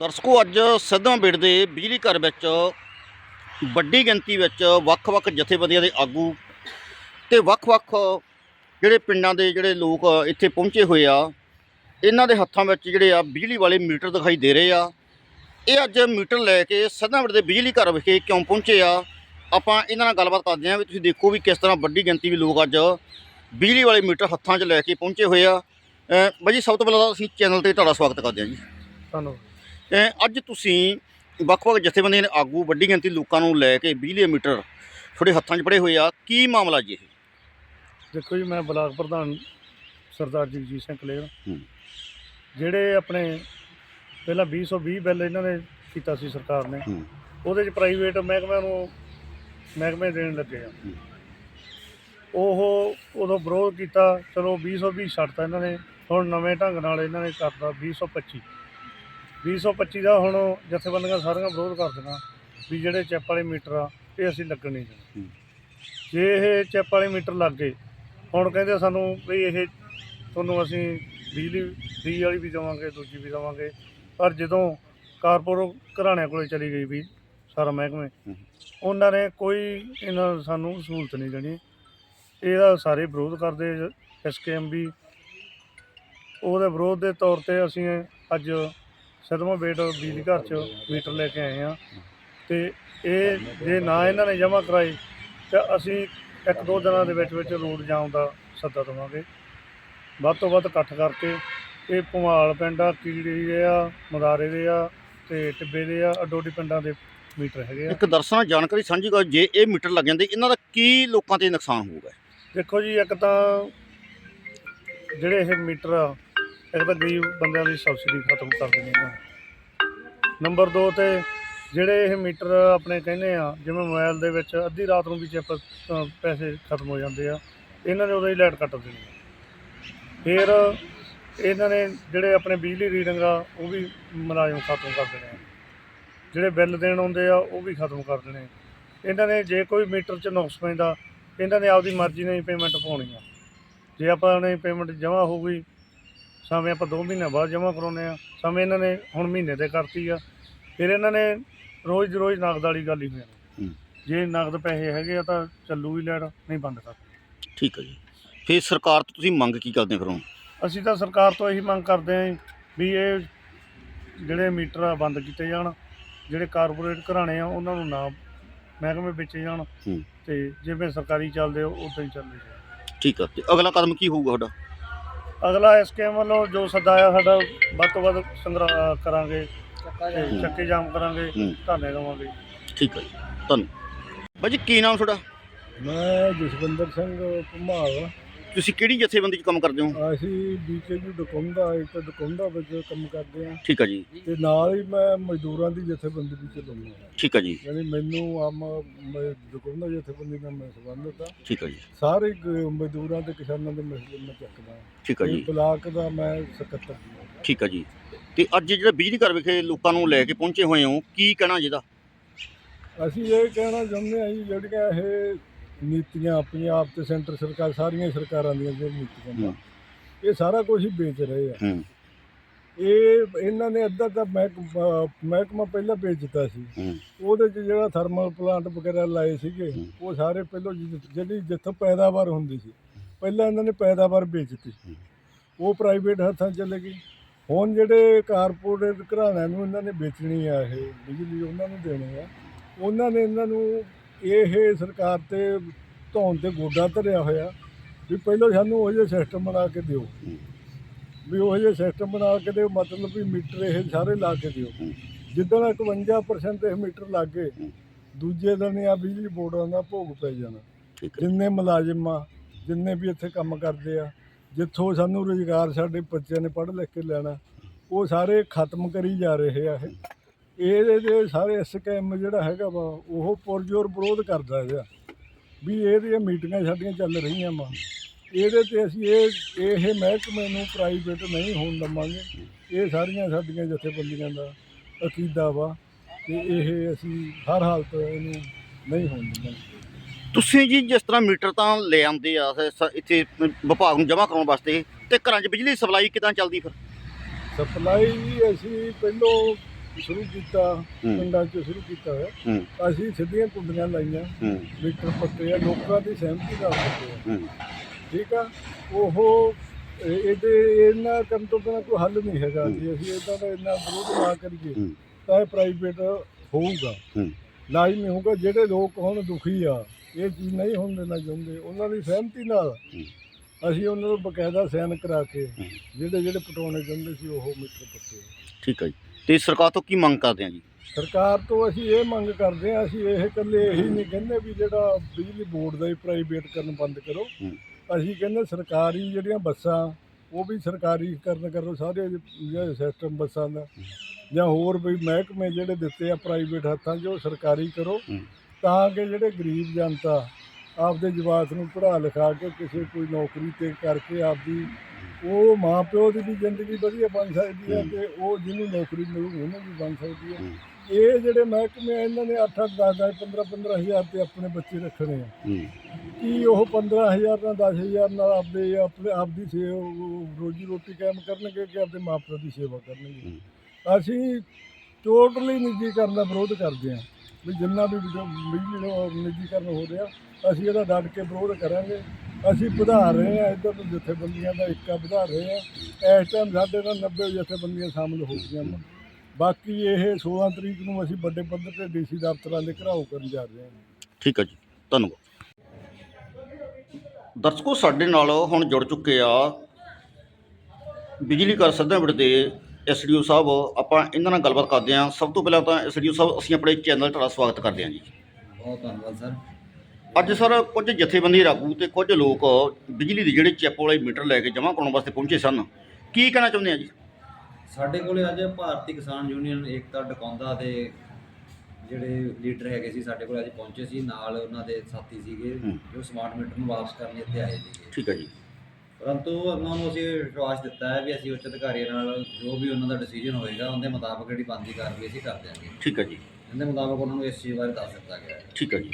ਦਰਸ਼ਕੋ, ਅੱਜ ਸਿੱਧਵਾਂ ਬੇੜ ਦੇ ਬਿਜਲੀ ਘਰ ਵਿੱਚ ਵੱਡੀ ਗਿਣਤੀ ਵਿੱਚ ਵੱਖ-ਵੱਖ ਜਥੇਬੰਦੀਆਂ ਦੇ ਆਗੂ ਤੇ ਵੱਖ-ਵੱਖ ਜਿਹੜੇ ਪਿੰਡਾਂ ਦੇ ਜਿਹੜੇ ਲੋਕ ਇੱਥੇ ਪਹੁੰਚੇ ਹੋਏ ਆ, ਇਹਨਾਂ ਦੇ ਹੱਥਾਂ ਵਿੱਚ ਜਿਹੜੇ ਆ ਬਿਜਲੀ ਵਾਲੇ ਮੀਟਰ ਦਿਖਾਈ ਦੇ ਰਹੇ ਆ। ਇਹ ਅੱਜ ਮੀਟਰ ਲੈ ਕੇ ਸਿੱਧਵਾਂ ਬੇੜ ਦੇ ਬਿਜਲੀ ਘਰ ਵਿਖੇ ਕਿਉਂ ਪਹੁੰਚੇ ਆ ਆਪਾਂ ਇਹਨਾਂ ਨਾਲ ਗੱਲਬਾਤ ਕਰਦੇ ਹਾਂ ਵੀ ਤੁਸੀਂ ਦੇਖੋ ਵੀ ਕਿਸ ਤਰ੍ਹਾਂ ਵੱਡੀ ਗਿਣਤੀ ਵੀ ਲੋਕ ਅੱਜ ਬਿਜਲੀ ਵਾਲੇ ਮੀਟਰ ਹੱਥਾਂ 'ਚ ਲੈ ਕੇ ਪਹੁੰਚੇ ਹੋਏ ਆ। ਬਾਈ ਜੀ ਸਭ ਤੋਂ ਪਹਿਲਾਂ ਤਾਂ ਅਸੀਂ ਚੈਨਲ ਤੇ ਤੁਹਾਡਾ ਸਵਾਗਤ ਕਰਦੇ ਹਾਂ ਜੀ। ਧੰਨਵਾਦ। ਅੱਜ ਤੁਸੀਂ ਵੱਖ-ਵੱਖ ਜਥੇਬੰਦੀਆਂ ਦੇ ਆਗੂ ਵੱਡੀ ਗਿਣਤੀ ਲੋਕਾਂ ਨੂੰ ਲੈ ਕੇ ਬਿਜਲੀ ਮੀਟਰ ਤੁਹਾਡੇ ਹੱਥਾਂ 'ਚ ਫੜੇ ਹੋਏ ਆ। ਕੀ ਮਾਮਲਾ ਜੀ ਇਹ? ਦੇਖੋ ਜੀ ਮੈਂ ਬਲਾਕ ਪ੍ਰਧਾਨ ਸਰਦਾਰ ਜਗਜੀਤ ਸਿੰਘ ਕਲੇਰ। ਜਿਹੜੇ ਆਪਣੇ ਪਹਿਲਾਂ 2020 ਬਿੱਲ ਇਹਨਾਂ ਨੇ ਕੀਤਾ ਸੀ ਸਰਕਾਰ ਨੇ। ਉਹਦੇ ਚ ਪ੍ਰਾਈਵੇਟ ਮਹਿਕਮਿਆਂ ਨੂੰ ਮਹਿਕਮੇ ਦੇਣ ਲੱਗੇ ਆ। ਉਹ ਉਦੋਂ ਵਿਰੋਧ ਕੀਤਾ ਚਲੋ 2020 ਛੱਡਤਾ ਇਹਨਾਂ ਨੇ ਹੁਣ ਨਵੇਂ ਢੰਗ ਨਾਲ ਇਹਨਾਂ ਨੇ ਕਰਤਾ 2025 2025 ਦਾ ਹੁਣ ਜਥੇਬੰਦੀਆਂ ਸਾਰੀਆਂ ਵਿਰੋਧ ਕਰਦੀਆਂ ਵੀ ਜਿਹੜੇ ਚੈਪ ਵਾਲੇ ਮੀਟਰ ਆ ਇਹ ਅਸੀਂ ਲੱਗਣ ਨਹੀਂ ਦੇਣੇ। ਜੇ ਇਹ ਚੈਪ ਵਾਲੇ ਮੀਟਰ ਲੱਗ ਗਏ ਹੁਣ ਕਹਿੰਦੇ ਸਾਨੂੰ ਵੀ ਇਹ ਤੁਹਾਨੂੰ ਅਸੀਂ ਬਿਜਲੀ ਫ੍ਰੀ ਵਾਲੀ ਵੀ ਦੇਵਾਂਗੇ ਦੂਜੀ ਵੀ ਦੇਵਾਂਗੇ ਪਰ ਜਦੋਂ ਕਾਰਪੋਰ ਘਰਾਣਿਆਂ ਕੋਲੇ ਚਲੀ ਗਈ ਵੀ ਸਾਰਾ ਮਹਿਕਮੇ। ਉਹਨਾਂ ਨੇ ਕੋਈ ਇਹਨਾਂ ਨੂੰ ਸਾਨੂੰ ਸਹੂਲਤ ਨਹੀਂ ਦੇਣੀ। ਇਹਦਾ ਸਾਰੇ ਵਿਰੋਧ ਕਰਦੇ ਐਸਕੇਐਮ ਵੀ ਉਹਦੇ ਵਿਰੋਧ ਦੇ ਤੌਰ ਤੇ ਅਸੀਂ ਅੱਜ ਸਦਮਾ ਬੇਟ ਬਿਜਲੀ ਘਰ ਚ ਮੀਟਰ ਲੈ ਕੇ ਆਏ ਆ ਤੇ ਇਹ ਜੇ ਨਾ ਇਹਨਾਂ ਨੇ ਜਮ੍ਹਾਂ ਕਰਾਏ ਤਾਂ ਅਸੀਂ ਇੱਕ ਦੋ ਦਿਨਾਂ ਦੇ ਵਿੱਚ ਵਿੱਚ ਰੋਡ ਜਾਮ ਦਾ ਸੱਦਾ ਦੇਵਾਂਗੇ। ਵੱਧ ਤੋਂ ਵੱਧ ਇਕੱਠ ਕਰਕੇ ਇਹ ਭੁਮਾਲ ਪਿੰਡ ਆ ਕੀੜੀ ਦੇ ਆ ਮਦਾਰੇ ਦੇ ਆ ਤੇ ਟਿੱਬੇ ਦੇ ਆ ਅਡੋਡੀ ਪਿੰਡਾਂ ਦੇ ਮੀਟਰ ਹੈਗੇ ਆ ਇੱਕ ਦਰਸ਼ਕਾਂ ਨਾਲ ਜਾਣਕਾਰੀ ਸਾਂਝੀ ਕਰੋ ਜੇ ਇਹ ਮੀਟਰ ਲੱਗ ਜਾਂਦੇ ਇਹਨਾਂ ਦਾ ਕੀ ਲੋਕਾਂ ਤੇ ਨੁਕਸਾਨ ਹੋਊਗਾ ਦੇਖੋ ਜੀ ਇੱਕ ਤਾਂ ਜਿਹੜੇ ਇਹ ਮੀਟਰ ਆ ਇੱਕ ਤਾਂ ਗਰੀਬ ਬੰਦਿਆਂ ਦੀ ਸਬਸਿਡੀ ਖਤਮ ਕਰ ਦੇਣੀ ਇਹਨਾਂ। ਨੰਬਰ 2 ਤੇ ਜਿਹੜੇ ਇਹ ਮੀਟਰ ਆਪਣੇ ਕਹਿੰਦੇ ਆ ਜਿਵੇਂ ਮੋਬਾਈਲ ਦੇ ਵਿੱਚ ਅੱਧੀ ਰਾਤ ਨੂੰ ਵੀ ਚਿਪ ਅ, ਪੈਸੇ ਖਤਮ ਹੋ ਜਾਂਦੇ ਆ ਇਹਨਾਂ ਨੇ ਉਦੋਂ ਹੀ ਲਾਈਟ ਕੱਟ ਦੇਣੀ। ਫਿਰ ਇਹਨਾਂ ਨੇ ਜਿਹੜੇ ਆਪਣੇ ਬਿਜਲੀ ਰੀਡਿੰਗ ਆ ਉਹ ਵੀ ਮੁਲਾਜ਼ਮ ਖਤਮ ਕਰ ਦੇਣੇ ਆ ਜਿਹੜੇ ਬਿੱਲ ਦੇਣ ਆਉਂਦੇ ਆ ਉਹ ਵੀ ਖਤਮ ਕਰ ਦੇਣੇ। ਇਹਨਾਂ ਨੇ ਜੇ ਕੋਈ ਮੀਟਰ 'ਚ ਨੁਕਸ ਪੈਂਦਾ ਇਹਨਾਂ ਨੇ ਆਪਦੀ ਮਰਜ਼ੀ ਨਾਲ ਹੀ ਪੇਮੈਂਟ ਪਾਉਣੀ ਆ ਜੇ ਆਪਾਂ ਨੇ ਪੇਮੈਂਟ ਜਮ੍ਹਾਂ ਹੋ ਗਈ ਸਾਵੇਂ ਆਪਾਂ 2 ਮਹੀਨੇ ਬਾਅਦ ਜਮ੍ਹਾਂ ਕਰਾਉਂਦੇ ਆ ਸਾਵੇਂ ਇਹਨਾਂ ਨੇ ਹੁਣ ਮਹੀਨੇ ਤੇ ਕਰਤੀ ਆ ਫਿਰ ਇਹਨਾਂ ਨੇ ਰੋਜ਼ ਦੀ ਰੋਜ਼ ਨਗਦ ਵਾਲੀ ਗੱਲ ਹੀ ਹੋਈ ਹੂੰ। ਜੇ ਨਗਦ ਪੈਸੇ ਹੈਗੇ ਆ ਤਾਂ ਚੱਲੂ ਹੀ ਲੈਣ ਨਹੀਂ ਬੰਦ ਕਰ। ਠੀਕ ਹੈ ਜੀ। ਫਿਰ ਸਰਕਾਰ ਤੋਂ ਤੁਸੀਂ ਮੰਗ ਕੀ ਕਰਦੇ ਫਿਰ ਹੁਣ? ਅਸੀਂ ਤਾਂ ਸਰਕਾਰ ਤੋਂ ਇਹੀ ਮੰਗ ਕਰਦੇ ਆਂ ਵੀ ਇਹ ਜਿਹੜੇ ਮੀਟਰ ਆ ਬੰਦ ਕੀਤੇ ਜਾਣ। ਜਿਹੜੇ ਕਾਰਪੋਰੇਟ ਘਰਾਣੇ ਆ ਉਹਨਾਂ ਨੂੰ ਨਾ ਮਹਿਕਮੇ ਵੇਚੇ ਜਾਣ ਹੂੰ। ਤੇ ਜਿਵੇਂ ਸਰਕਾਰੀ ਚੱਲਦੇ ਉਦਾਂ ਹੀ ਚੱਲਦੇ ਜਾਣ ਠੀਕ ਹੈ ਤੇ ਅਗਲਾ ਕਦਮ ਕੀ ਹੋਊਗਾ ਤੁਹਾਡਾ? ਅਗਲਾ ਐਸਕੇਐਮ ਵੱਲੋਂ ਜੋ ਸੱਦਾ ਆਇਆ ਸਾਡਾ ਵੱਧ ਤੋਂ ਵੱਧ ਸੰਗ੍ਰਹ ਕਰਾਂਗੇ ਤੇ ਚੱਕੇ ਜਾਮ ਕਰਾਂਗੇ ਹੂੰ। ਧਰਨੇ ਦੇਵਾਂਗੇ। ਠੀਕ ਹੈ ਜੀ ਧੰਨਵਾਦ ਬਾਈ ਜੀ ਕੀ ਨਾਮ ਤੁਹਾਡਾ? ਮੈਂ ਜਸਵਿੰਦਰ ਸਿੰਘ ਕੁਮਾਰ। ਤੁਸੀਂ ਕਿਹੜੀ ਜਥੇਬੰਦੀ 'ਚ ਕੰਮ ਕਰਦੇ ਹੋ? ਅਸੀਂ ਬੀਕੇਯੂ ਡਕੌਂਦਾ ਇੱਕ ਡਕੌਂਦਾ ਵਿੱਚ ਕੰਮ ਕਰਦੇ ਆ। ਠੀਕ ਹੈ ਜੀ। ਤੇ ਨਾਲ ਹੀ ਮੈਂ ਮਜ਼ਦੂਰਾਂ ਦੀ ਜਥੇਬੰਦੀ ਵੀ ਚਲਾਉਂਦਾ ਠੀਕ ਹੈ ਜੀ। ਯਾਨੀ ਮੈਨੂੰ ਆਮ ਮੈਂ ਡਕੌਂਦਾ ਜਥੇਬੰਦੀ ਨਾਲ ਮੈਂ ਸੰਬੰਧਿਤ ਆ ਠੀਕ ਹੈ ਜੀ। ਸਾਰੇ ਗ- ਮਜ਼ਦੂਰਾਂ ਤੇ ਕਿਸਾਨਾਂ ਦੇ ਮਸਲੇ ਮੈਂ ਚੱਕਦਾ ਠੀਕ ਤੇ ਜੀ। ਬਲਾਕ ਦਾ ਮੈਂ ਸਕੱਤਰ ਹਾਂ। ਠੀਕ ਹੈ ਜੀ। ਤੇ ਅੱਜ ਜਿਹੜਾ ਬਿਜਲੀ ਘਰ ਵਿਖੇ ਲੋਕਾਂ ਨੂੰ ਲੈ ਕੇ ਪਹੁੰਚੇ ਹੋਏ ਹੋ ਕੀ ਕਹਿਣਾ ਜਿਹਦਾ? ਅਸੀਂ ਇਹ ਕਹਿਣਾ ਚਾਹੁੰਦੇ ਹਾਂ ਜੀ ਜਿਹੜੀਆਂ ਇਹ ਨੀਤੀਆਂ ਪੰਜਾਬ ਤੇ ਸੈਂਟਰ ਸਰਕਾਰ ਸਾਰੀਆਂ ਸਰਕਾਰਾਂ ਦੀਆਂ ਜੋ ਨੀਤੀਆਂ ਨੇ। ਇਹ ਸਾਰਾ ਕੁਝ ਹੀ ਵੇਚ ਰਹੇ ਆ। ਹੂੰ। ਇਹ ਇਹਨਾਂ ਨੇ ਅੱਧਾ ਤਾਂ ਮਹਿਕ- ਮਹਿਕਮਾ ਪਹਿਲਾਂ ਵੇਚ ਦਿੱਤਾ ਸੀ। ਹੂੰ। ਉਹਦੇ 'ਚ ਜਿਹੜਾ ਥਰਮਲ ਪਲਾਂਟ ਵਗੈਰਾ ਲਾਏ ਸੀਗੇ। ਉਹ ਸਾਰੇ ਪਹਿਲਾਂ ਜਿ- ਜਿਹੜੀ ਜਿੱਥੋਂ ਪੈਦਾਵਾਰ ਹੁੰਦੀ ਸੀ ਪਹਿਲਾਂ ਇਹਨਾਂ ਨੇ ਪੈਦਾਵਾਰ ਵੇਚਤੀ ਹੂੰ। ਉਹ ਪ੍ਰਾਈਵੇਟ ਹੱਥਾਂ 'ਚ ਚਲੇ ਗਈ ਹੁਣ ਜਿਹੜੇ ਕਾਰਪੋਰੇਟ ਘਰਾਣਿਆਂ ਨੂੰ ਇਹਨਾਂ ਨੇ ਵੇਚਣੀ ਆ ਇਹ ਬਿਜਲੀ ਉਹਨਾਂ ਨੂੰ ਦੇਣੀ ਆ। ਉਹਨਾਂ ਨੇ ਇਹਨਾਂ ਨੂੰ ਇਹ ਸਰਕਾਰ ਤੇ ਧੌਣ ਤੇ ਗੋਡਾ ਧਰਿਆ ਹੋਇਆ ਵੀ ਪਹਿਲਾਂ ਸਾਨੂੰ ਉਹ ਜਿਹਾ ਸਿਸਟਮ ਬਣਾ ਕੇ ਦਿਓ। ਵੀ ਉਹ ਜਿਹਾ ਸਿਸਟਮ ਬਣਾ ਕੇ ਦਿਓ ਮਤਲਬ ਵੀ ਮੀਟਰ ਇਹ ਸਾਰੇ ਲਾ ਕੇ ਦਿਓ ਹੂੰ। ਜਿੱਦਣ 51% ਇਹ ਮੀਟਰ ਲੱਗ ਗਏ। ਦੂਜੇ ਦਿਨ ਆ ਬਿਜਲੀ ਬੋਰਡਾਂ ਦਾ ਭੋਗ ਪੈ ਜਾਣਾ ਜਿੰਨੇ ਮੁਲਾਜ਼ਮ ਆ ਜਿੰਨੇ ਵੀ ਇੱਥੇ ਕੰਮ ਕਰਦੇ ਆ ਜਿੱਥੋਂ ਸਾਨੂੰ ਰੁਜ਼ਗਾਰ ਸਾਡੇ ਬੱਚਿਆਂ ਨੇ ਪੜ੍ਹ ਲਿਖ ਕੇ ਲੈਣਾ ਉਹ ਸਾਰੇ ਖਤਮ ਕਰੀ ਜਾ ਰਹੇ ਆ ਇਹ ਇਹਦੇ ਦੇ ਸਾਰੇ ਸਕੈਮ ਜਿਹੜਾ ਹੈਗਾ ਵਾ ਉਹ ਪੁਰਜੋਰ ਵਿਰੋਧ ਕਰਦਾ ਇਹਦਾ ਵੀ ਇਹਦੀਆਂ ਮੀਟਿੰਗਾਂ ਸਾਡੀਆਂ ਚੱਲ ਰਹੀਆਂ ਵਾ। ਇਹਦੇ ਤੇ ਅਸੀਂ ਇਹ ਇਹ ਮਹਿਕਮੇ ਨੂੰ ਪ੍ਰਾਈਵੇਟ ਨਹੀਂ ਹੋਣ ਦਵਾਂਗੇ। ਇਹ ਸਾਰੀਆਂ ਸਾਡੀਆਂ ਜਥੇਬੰਦੀਆਂ ਦਾ ਅਕੀਦਾ ਵਾ ਤੇ ਇਹ ਅਸੀਂ ਹਰ ਹਾਲਤ ਇਹਨੂੰ ਨਹੀਂ ਹੋਣ ਦਿੰਦੇ ਤੁਸੀਂ ਜੀ ਜਿਸ ਤਰ੍ਹਾਂ ਮੀਟਰ ਤਾਂ ਲੈ ਆਉਂਦੇ ਆ ਸ- ਇੱਥੇ ਵਿਭਾਗ ਨੂੰ ਜਮ੍ਹਾਂ ਕਰਾਉਣ ਵਾਸਤੇ ਤੇ ਘਰਾਂ 'ਚ ਬਿਜਲੀ ਸਪਲਾਈ ਕਿਦਾਂ ਚੱਲਦੀ ਫਿਰ? ਸਪਲਾਈ ਵੀ ਅਸੀਂ ਪਹਿਲੋਂ ਸ਼ੁਰੂ ਕੀਤਾ ਹੂੰ। ਪਿੰਡਾਂ 'ਚ ਸ਼ੁਰੂ ਕੀਤਾ ਹੋਇਆ ਹੂੰ ਅਸੀਂ ਸਿੱਧੀਆਂ ਕੁੰਡੀਆਂ ਲਾਈਆਂ ਹੂੰ ਮੀਟਰ ਪੱਤੇ ਆ ਲੋਕਾਂ ਦੀ ਸਹਿਮਤੀ ਨਾਲ ਪੱਤੇ ਆ ਹੂੰ ਠੀਕ ਆ ਉਹ ਇਹ- ਇਹਦੇ ਇਹਨਾਂ ਕੰਮ ਤੋਂ ਬਿਨਾਂ ਕੋਈ ਹੱਲ ਨਹੀਂ ਹੈਗਾ। ਜੇ ਅਸੀਂ ਇਦਾਂ ਦਾ ਇੰਨਾ ਵਿਰੋਧ ਨਾ ਕਰੀਏ ਹੂੰ। ਤਾਂ ਇਹ ਪ੍ਰਾਈਵੇਟ ਹੋਊਗਾ ਹੂੰ। ਲਾਜ਼ਮੀ ਹੋਊਗਾ ਜਿਹੜੇ ਲੋਕ ਹੁਣ ਦੁਖੀ ਆ ਇਹ ਚੀਜ਼ ਨਹੀਂ ਹੋਣ ਦੇਣਾ ਚਾਹੁੰਦੇ ਉਹਨਾਂ ਦੀ ਸਹਿਮਤੀ ਨਾਲ ਹੂੰ। ਅਸੀਂ ਉਹਨਾਂ ਨੂੰ ਬਕਾਇਦਾ ਸਾਈਨ ਕਰਾ ਕੇ। ਜਿਹੜੇ ਜਿਹੜੇ ਪਟਾਉਣੇ ਚਾਹੁੰਦੇ ਸੀ ਉਹ ਮੀਟਰ ਪੱਤੇ ਠੀਕ ਹੈ ਜੀ। ਤੇ ਸਰਕਾਰ ਤੋਂ ਕੀ ਮੰਗ ਕਰਦੇ ਆ ਜੀ? ਸਰਕਾਰ ਤੋਂ ਅਸੀਂ ਇਹ ਮੰਗ ਕਰਦੇ ਹਾਂ ਅਸੀਂ ਇਹ ਇਕੱਲੇ ਇਹੀ ਨਹੀਂ ਕਹਿੰਦੇ ਵੀ ਜਿਹੜਾ ਬਿਜਲੀ ਬੋਰਡ ਦਾ ਹੀ ਪ੍ਰਾਈਵੇਟ ਕਰਨ ਬੰਦ ਕਰੋ। ਅਸੀਂ ਕਹਿੰਦੇ ਸਰਕਾਰੀ ਜਿਹੜੀਆਂ ਬੱਸਾਂ ਉਹ ਵੀ ਸਰਕਾਰੀ ਕਰਨ ਕਰੋ ਸਾਰੇ ਜਿਹੜੇ ਸਿਸਟਮ ਬੱਸਾਂ ਦਾ। ਜਾਂ ਹੋਰ ਵੀ ਮਹਿਕਮੇ ਜਿਹੜੇ ਦਿੱਤੇ ਆ ਪ੍ਰਾਈਵੇਟ ਹੱਥਾਂ 'ਚ ਉਹ ਸਰਕਾਰੀ ਕਰੋ। ਤਾਂ ਕਿ ਜਿਹੜੇ ਗਰੀਬ ਜਨਤਾ ਆਪਦੇ ਜਵਾਕ ਨੂੰ ਪੜ੍ਹਾ ਲਿਖਾ ਕੇ ਕਿਸੇ ਕੋਈ ਨੌਕਰੀ ਤੇ ਕਰਕੇ ਆਪਦੀ ਉਹ ਮਾਂ ਪਿਓ ਦੀ ਵੀ ਜ਼ਿੰਦਗੀ ਵਧੀਆ ਬਣ ਸਕਦੀ ਹੈ। ਤੇ ਉਹ ਜਿਹਨੂੰ ਨੌਕਰੀ ਮਿਲੂ ਉਹਨੂੰ ਵੀ ਬਣ ਸਕਦੀ ਹੈ। ਇਹ ਜਿਹੜੇ ਮਹਿਕਮੇ ਆ, ਇਹਨਾਂ ਨੇ 8 8 10 10 15 15 ਹਜ਼ਾਰ ਤੇ ਆਪਣੇ ਬੱਚੇ ਰੱਖਣੇ ਆ। ਹੂੰ। ਕੀ ਉਹ 15000 ਨਾਲ 10000 ਨਾਲ ਆਪਦੇ ਆਪਣੇ ਆਪਦੀ ਸੇ ਰੋਜੀ ਰੋਟੀ ਕਾਇਮ ਕਰਨਗੇ ਕਿ ਆਪਦੇ ਮਾਪਿਆਂ ਦੀ ਸੇਵਾ ਕਰਨਗੇ? ਅਸੀਂ ਟੋਟਲੀ ਨਿੱਜੀਕਰਨ ਦਾ ਵਿਰੋਧ ਕਰਦੇ ਹਾਂ ਵੀ ਜਿੰਨਾ ਵੀ ਬਿਜ- ਬਿਜਲੀ ਦਾ ਨਿੱਜੀਕਰਨ ਹੋ ਰਿਹਾ, ਅਸੀਂ ਇਹਦਾ ਡਟ ਕੇ ਵਿਰੋਧ ਕਰਾਂਗੇ। ਅਸੀਂ ਵਧਾ ਰਹੇ ਹਾਂ ਇੱਧਰ ਤੋਂ ਜਥੇਬੰਦੀਆਂ ਦਾ ਇੱਕਾ ਵਧਾ ਰਹੇ ਹਾਂ। ਇਸ ਟਾਈਮ ਸਾਡੇ ਨਾਲ 90 ਜਥੇਬੰਦੀਆਂ ਸ਼ਾਮਲ ਹੋ ਗਈਆਂ ਨੇ। ਬਾਕੀ ਇਹ 16 ਤਰੀਕ ਨੂੰ ਅਸੀਂ ਵੱਡੇ ਪੱਧਰ ਤੇ ਡੀਸੀ ਦਫ਼ਤਰਾਂ ਦੇ ਘਰਾਓ ਕਰਨ ਜਾ ਰਹੇ ਹਾਂ। ਠੀਕ ਹੈ ਜੀ, ਧੰਨਵਾਦ। ਦਰਸ਼ਕੋ, ਸਾਡੇ ਨਾਲ ਹੁਣ ਜੁੜ ਚੁੱਕੇ ਆ ਬਿਜਲੀ ਘਰ ਸੱਦਾਂਵਿੜ ਦੇ ਐਸਡੀਓ ਸਾਹਿਬ ਆਪਾਂ ਇਹਨਾਂ ਨਾਲ ਗੱਲਬਾਤ ਕਰਦੇ ਹਾਂ। ਸਭ ਤੋਂ ਪਹਿਲਾਂ ਤਾਂ ਐਸਡੀਓ ਸਾਹਿਬ ਅਸੀਂ ਆਪਣੇ ਚੈਨਲ ਤੁਹਾਡਾ ਸਵਾਗਤ ਕਰਦੇ ਹਾਂ ਜੀ। ਬਹੁਤ ਧੰਨਵਾਦ ਸਰ। ਅੱਜ ਸਰ ਕੁਝ ਜਥੇਬੰਦੀ ਰਾਗੂ ਤੇ ਕੁਝ ਲੋਕ ਬਿਜਲੀ ਦੇ ਜਿਹੜੇ ਚਿੱਪ ਵਾਲੇ ਮੀਟਰ ਲੈ ਕੇ ਜਮ੍ਹਾਂ ਕਰਾਉਣ ਵਾਸਤੇ ਪਹੁੰਚੇ ਸਨ। ਕੀ ਕਹਿਣਾ ਚਾਹੁੰਦੇ ਆ ਜੀ? ਸਾਡੇ ਕੋਲੇ ਅੱਜ ਭਾਰਤੀ ਕਿਸਾਨ ਯੂਨੀਅਨ ਏਕਤਾ ਡਕੌਂਦਾ ਦੇ ਜਿਹੜੇ ਲੀਡਰ ਹੈਗੇ ਸੀ ਸਾਡੇ ਕੋਲ ਅੱਜ ਪਹੁੰਚੇ ਸੀ। ਨਾਲ ਉਹਨਾਂ ਦੇ ਸਾਥੀ ਸੀਗੇ। ਜੋ ਸਮਾਰਟ ਮੀਟਰ ਨੂੰ ਵਾਪਸ ਕਰਨ ਇੱਥੇ ਆਏ ਸੀਗੇ। ਠੀਕ ਹੈ ਜੀ। ਪਰੰਤੂ ਉਹਨਾਂ ਨੂੰ ਅਸੀਂ ਵਿਸ਼ਵਾਸ ਦਿੱਤਾ ਹੈ ਵੀ ਅਸੀਂ ਉੱਚ ਅਧਿਕਾਰੀਆਂ ਨਾਲ ਜੋ ਵੀ ਉਹਨਾਂ ਦਾ ਡਿਸੀਜਨ ਹੋਏਗਾ ਉਹਦੇ ਮੁਤਾਬਕ ਜਿਹੜੀ ਬਣਦੀ ਕਾਰਵਾਈ ਅਸੀਂ ਕਰ ਦਿਆਂਗੇ। ਠੀਕ ਹੈ ਜੀ। ਇਹਦੇ ਮੁਤਾਬਕ ਉਹਨਾਂ ਨੂੰ ਇਸ ਚੀਜ਼ ਬਾਰੇ ਦੱਸ ਦਿੱਤਾ ਗਿਆ ਹੈ। ਠੀਕ ਹੈ ਜੀ।